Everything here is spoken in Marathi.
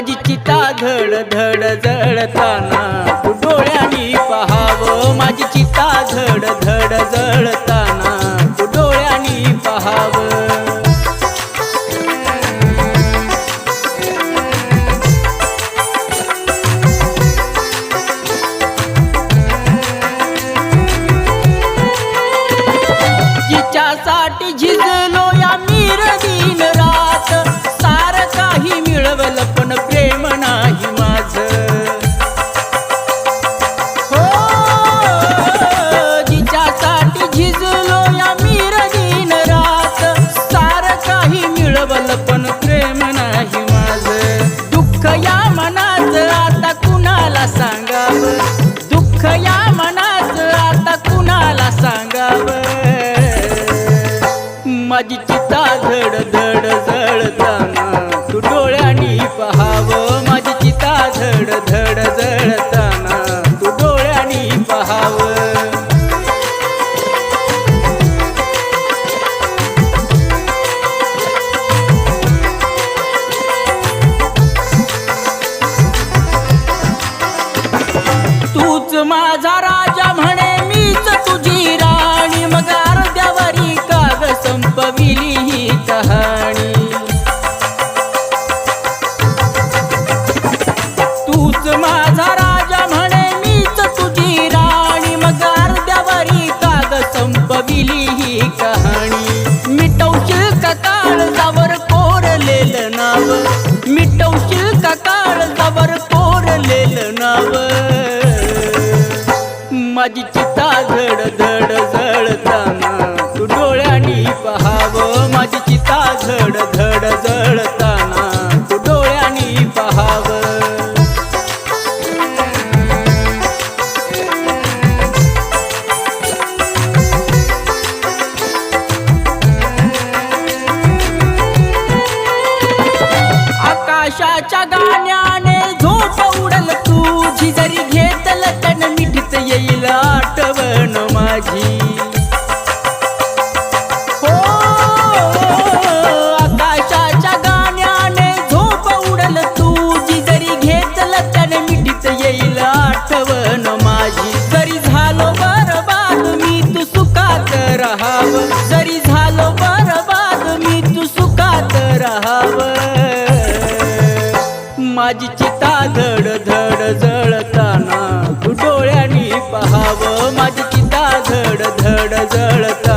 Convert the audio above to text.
चिता धड धड जळताना डोळ्यांनी पहावं. माझी चिता धड धड जळताना मनात आता कुणाला सांगावं? दुःख या मनात आता कुणाला सांगावं? माझी चिता धड धड जळताना तू डोळ्यांनी पहावं. माझी चिता धड धड जळता माझा राजा म्हणे मीच तुझी राणी. मग अर्ध्यावरी काग संपविली ही कहाणी. तूच माझा माझी आठवण माझी. जरी झालो बरबाद मी तू सुखात राहाव. जरी झालो बरबाद मी तू सुखात राहाव. माझी चिता धड धड जळताना डोळ्यांनी पाहावं. माझी चिता धड धड जळत